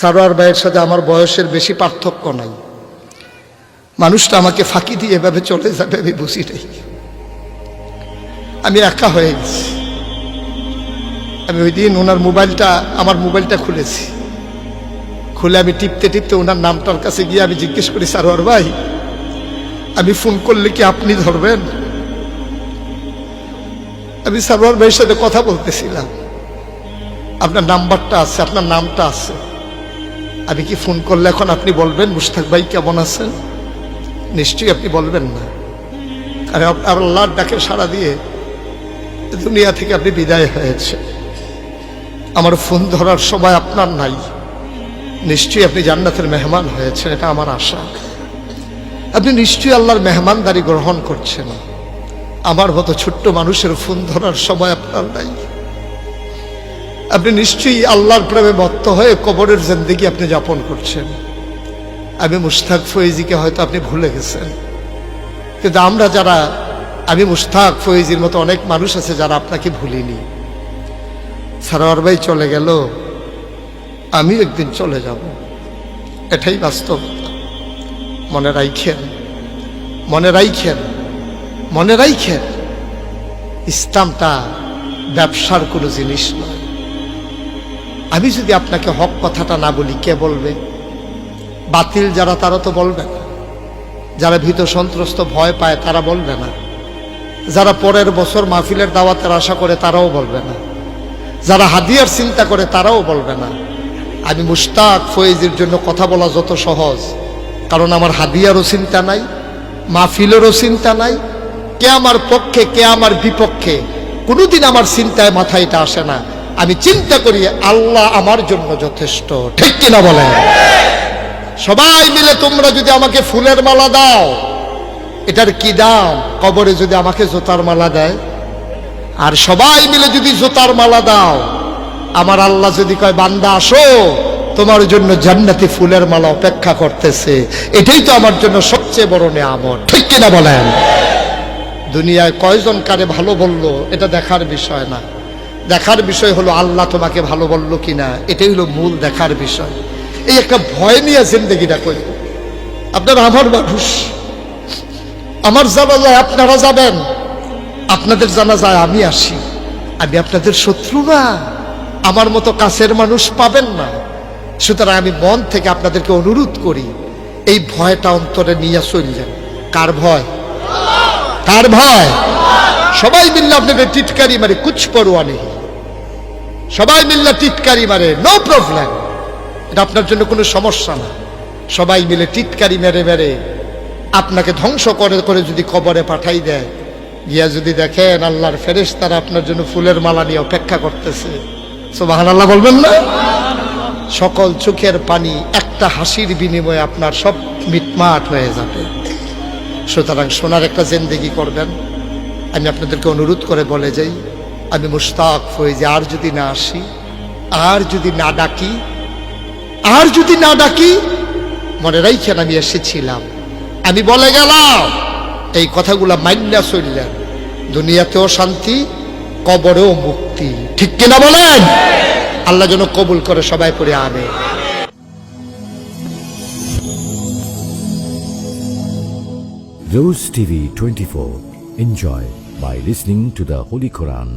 সারোয়ার ভাইয়ের সাথে আমার বয়সের বেশি পার্থক্য নাই। মানুষটা আমাকে ফাঁকি দিয়ে এভাবে চলে যাবে আমি বুঝি নাই। আমি একা হয়ে গেছি। আমি ওই দিন ওনার মোবাইলটা, আমার মোবাইলটা খুলেছি। খুলে আমি টিপতে টিপতে ওনার নামটার কাছে গিয়ে আমি জিজ্ঞেস করি, সারোয়ার ভাই, আমি ফোন করলে কি আপনি ধরবেন? আমি সারোয়ার ভাইয়ের সাথে কথা বলতেছিলাম। আপনার নাম্বারটা আছে, আপনার নামটা আছে। আমি কি ফোন করলে এখন আপনি বলবেন মুস্তাক ভাই কেমন আছেন? নিশ্চয়ই আপনি বলবেন না। আর আল্লাহর ডাকে সাড়া দিয়ে দুনিয়া থেকে আপনি বিদায় হয়েছে আমার ফোন ধরার সময় আপনার নাই। নিশ্চয়ই আপনি জান্নাতের মেহমান হয়েছেন, এটা আমার আশা। আপনি নিশ্চয়ই আল্লাহর মেহমানদারি গ্রহণ করছেন। আমার মতো ছোট্ট মানুষের ফোন ধরার সময় আপনার নাই। আপনি নিশ্চয়ই আল্লাহর প্রেমে মত্ত হয়ে কবরের জিন্দিগি আপনি যাপন করছেন। আমি মুস্তাক ফয়েজিকে হয়তো আপনি ভুলে গেছেন। কিন্তু আমরা যারা, আমি মুস্তাক ফয়েজির মতো অনেক মানুষ আছে যারা আপনাকে ভুলিনি। সারোয়ার ভাই চলে গেল আমি একদিন চলে যাব। এটাই বাস্তব। মনে রাইখেন মনে রাইখেন মনে রাইখেন, ইসলামটা ব্যবসার কোনো জিনিস নয়। আমি যদি আপনাকে হক কথাটা না বলি, কে বলবে? বাতিল যারা, তারা তো বলবে না। যারা ভীত সন্ত্রস্ত ভয় পায়, তারা বলবে না। যারা পরের বছর মাহফিলের দাওয়াতের আশা করে, তারাও বলবে না। যারা হাদিয়ার চিন্তা করে, তারাও বলবে না। আমি মুশতাক ফয়েজির জন্য কথা বলা যত সহজ, কারণ আমার হাদিয়ারও চিন্তা নাই, মাহফিলেরও চিন্তা নাই। কে আমার পক্ষে, কে আমার বিপক্ষে, কোনোদিন আমার চিন্তায় মাথায় এটা আসে না। আমি চিন্তা করি আল্লাহ আমার জন্য যথেষ্ট। ঠিক কিনা বলেন? সবাই মিলে তোমরা যদি আমাকে ফুলের মালা দাও, এটার কি দাম? কবরে যদি আমাকে জোতার মালা দেয়? আর সবাই মিলে যদি জোতার মালা দাও, আমার আল্লাহ যদি কয়, বান্দা, আসো, তোমার জন্য জান্নাতি ফুলের মালা অপেক্ষা করতেছে। এটাই তো আমার জন্য সবচেয়ে বড় নেয়ামত। ঠিক কিনা বলেন? দুনিয়ায় কয়জন কারে ভালো বলল, এটা দেখার বিষয় না। দেখার বিষয় হলো, আল্লাহ তোমাকে ভালো বলল কিনা? এটাই হলো মূল দেখার বিষয়। এই একটা ভয় নিয়ে জিন্দগিটা করি। আপনারা আমার মানুষ। আমার জানা যায় আপনারা যাবেন। আপনাদের জানা যায় আমি আসি। আমি আপনাদের শত্রু না। আমার মতো কাছের মানুষ পাবেন না। সুতরাং আমি মন থেকে আপনাদেরকে অনুরোধ করি, এই ভয়টা অন্তরে নিয়ে চললেন। কার ভয়? কার ভয়? সবাই মিললে আপনাদের টিটকারি মানে কুচ পড়ুয়া নেই। সবাই মিললে টিটকারি মারে নো প্রবলেম এটা আপনার জন্য কোনো সমস্যা না। সবাই মিলে টিটকারি মেরে মেরে আপনাকে ধ্বংস করে করে যদি কবরে পাঠাই দেয়। গিয়া যদি দেখেন আল্লাহর ফেরেশ তারা আপনার জন্য ফুলের মালা নিয়ে অপেক্ষা করতেছে। সোবাহান আল্লাহ বলবেন না? সকল চোখের পানি একটা হাসির বিনিময়ে আপনার সব মিটমাট হয়ে যাবে। সুতরাং সোনার একটা জেন্দেগি করবেন। আমি আপনাদেরকে অনুরোধ করে বলে যাই আমি মুশতাক ফয়েজে, আর যদি না আসি, আর যদি না ডাকি, আর যদি না ডাকি, মনে রাইছেন আমি এসেছিলাম আমি বলে গেলাম, এই কথাগুলা মান্যা চললেন দুনিয়াতেও শান্তি, কবরেও মুক্তি ঠিক কিনা বলেন আল্লাহ যেন কবুল করে সবাই পড়ে আনে Rose TV 24. Enjoy by listening to the Holy Quran.